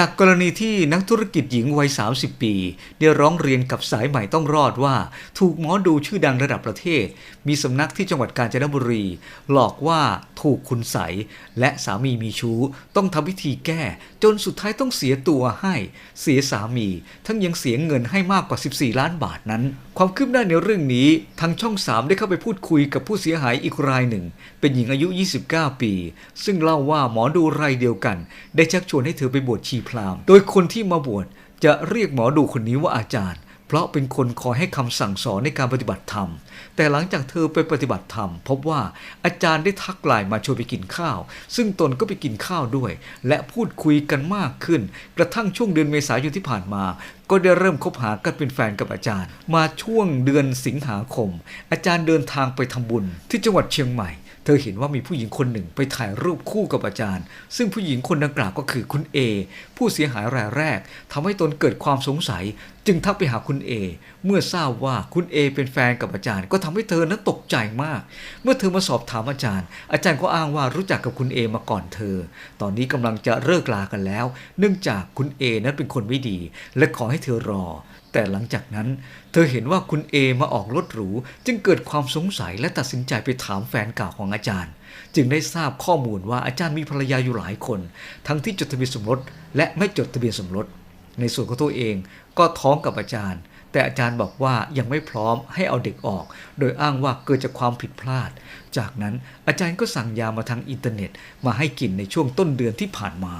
จากกรณีที่นักธุรกิจหญิงวัย 30 ปี ได้ร้องเรียนกับสายใหม่ต้องรอดว่า ถูกหมอดูชื่อดังระดับประเทศ มีสำนักที่จังหวัดกาญจนบุรี หลอกว่าถูกคุณใสและสามีมีชู้ ต้องทำพิธีแก้ จนสุดท้ายต้องเสียตัวให้ เสียสามี ทั้งยังเสียเงินให้มากกว่า 14 ล้านบาทนั้น ความคืบหน้าในเรื่องนี้ ทางช่อง 3 ได้เข้าไปพูดคุยกับผู้เสียหายอีกรายหนึ่ง เป็นหญิงอายุ 29 ปี ซึ่งเล่าว่าหมอดูรายเดียวกัน ได้ชักชวนให้เธอไปบวชชีพราหมณ์ โดยคนที่มาบวชจะเรียกหมอดูคนนี้ว่าอาจารย์ เพราะเป็นคนคอยให้คำสั่งสอนในการปฏิบัติธรรม แต่หลังจากเธอไปปฏิบัติธรรม พบว่าอาจารย์ได้ทักไลน์มาชวนไปกินข้าว ซึ่งตนก็ไปกินข้าวด้วย และพูดคุยกันมากขึ้น กระทั่งช่วงเดือนเมษายนที่ผ่านมาก็ได้เริ่มคบหากันเป็นแฟนกับอาจารย์ มาช่วงเดือนสิงหาคม อาจารย์เดินทางไปทำบุญที่จังหวัดเชียงใหม่ เธอเห็นว่ามีผู้หญิงคนหนึ่งไปถ่ายรูปคู่กับอาจารย์ ซึ่งผู้หญิงคนดังกล่าวก็คือคุณเอผู้เสียหายรายแรกทำให้ตนเกิดความสงสัย จึงทักไปหาคุณเอเมื่อทราบว่าคุณเอเป็นแฟนกับอาจารย์ ก็ทำให้เธอนั้นตกใจมาก เมื่อเธอมาสอบถามอาจารย์ อาจารย์ก็อ้างว่ารู้จักกับคุณเอมาก่อนเธอ ตอนนี้กำลังจะเลิกลากันแล้ว เนื่องจากคุณเอนั้นเป็นคนไม่ดี และขอให้เธอรอ แต่หลังจากนั้น เธอเห็นว่าคุณเอมาออกรถหรูจึงเกิดความสงสัยและตัดสินใจไปถามแฟนเก่าของอาจารย์ จึงได้ทราบข้อมูลว่าอาจารย์มีภรรยาอยู่หลายคน ทั้งที่จดทะเบียนสมรสและไม่จดทะเบียนสมรส ในส่วนของตัวเอง ก็ท้องกับอาจารย์ แต่อาจารย์บอกว่ายังไม่พร้อมให้เอาเด็กออก โดยอ้างว่าเกิดจากความผิดพลาด จากนั้นอาจารย์ก็สั่งยามาทางอินเทอร์เน็ต มาให้กินในช่วงต้นเดือนที่ผ่านมา